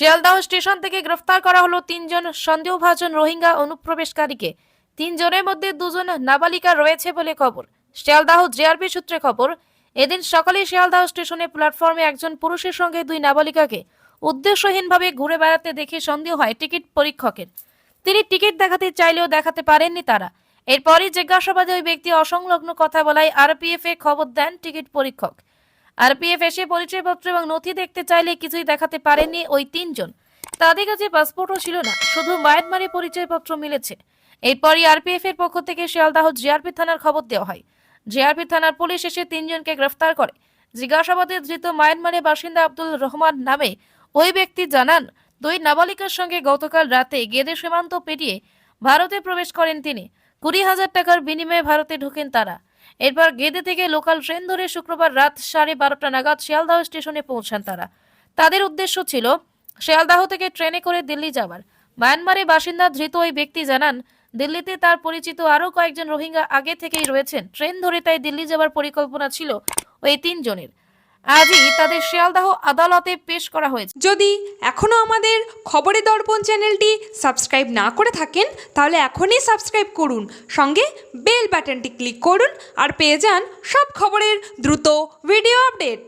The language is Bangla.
শিয়ালদাহ স্টেশন থেকে গ্রেফতার করা হলো তিনজন সন্দেহভাজন রোহিঙ্গা অনুপ্রবেশকারীকে। তিনজনের মধ্যে দুজন নাবালিকা রয়েছে বলে খবর। শিয়ালদাহ জেআরপি সূত্রে খবর, এদিন সকালে শিয়ালদাহ স্টেশনে প্ল্যাটফর্মে একজন পুরুষের সঙ্গে দুই নাবালিকাকে উদ্দেশ্যহীনভাবে ঘুরে বেড়াতে দেখে সন্দেহ হয় টিকিট পরীক্ষকের। তিনি টিকিট দেখাতে চাইলেও দেখাতে পারেননি তারা। এরপরই জিজ্ঞাসাবাদে ওই ব্যক্তি অসংলগ্ন কথা বলায় আরপিএফ এ খবর দেন টিকিট পরীক্ষক। আরপিএফ এসে পরিচয়পত্র এবং নথি দেখতে চাইলে কিছুই দেখাতে পারেননি ওই তিনজন। তাদের কাছে পাসপোর্টও ছিল না, শুধু মায়ানমারে পরিচয়পত্র মিলেছে। এরপরই আরপিএফ এর পক্ষ থেকে শিয়ালদাহ জিআরপি থানার খবর দেওয়া হয়। জিআরপি থানার পুলিশ এসে তিনজনকে গ্রেফতার করে। জিজ্ঞাসাবাদে ধৃত মায়ানমারের বাসিন্দা আব্দুল রহমান নামে ওই ব্যক্তি জানান, দুই নাবালিকার সঙ্গে গতকাল রাতে গেদে সীমান্ত পেরিয়ে ভারতে প্রবেশ করেন তিনি। কুড়ি হাজার টাকার বিনিময়ে ভারতে ঢোকেন তারা। এরপর গেদে থেকে লোকাল ট্রেন ধরে শুক্রবার রাত সাড়ে বারোটা নাগাদ শিয়ালদাহ স্টেশনে পৌঁছান তারা। তাদের উদ্দেশ্য ছিল, শিয়ালদাহ থেকে ট্রেনে করে দিল্লি যাওয়ার। মায়ানমারের বাসিন্দা ধৃত ওই ব্যক্তি জানান, দিল্লিতে তার পরিচিত আরও কয়েকজন রোহিঙ্গা আগে থেকেই রয়েছেন। ট্রেন ধরে তাই দিল্লি যাওয়ার পরিকল্পনা ছিল ওই তিনজনের। আজই তাদের শিয়ালদাহ আদালতে পেশ করা হয়েছে। যদি এখনও আমাদের খবরে দর্পণ চ্যানেলটি সাবস্ক্রাইব না করে থাকেন, তাহলে এখনই সাবস্ক্রাইব করুন, সঙ্গে বেল বাটনটি ক্লিক করুন আর পেয়ে যান সব খবরের দ্রুত ভিডিও আপডেট।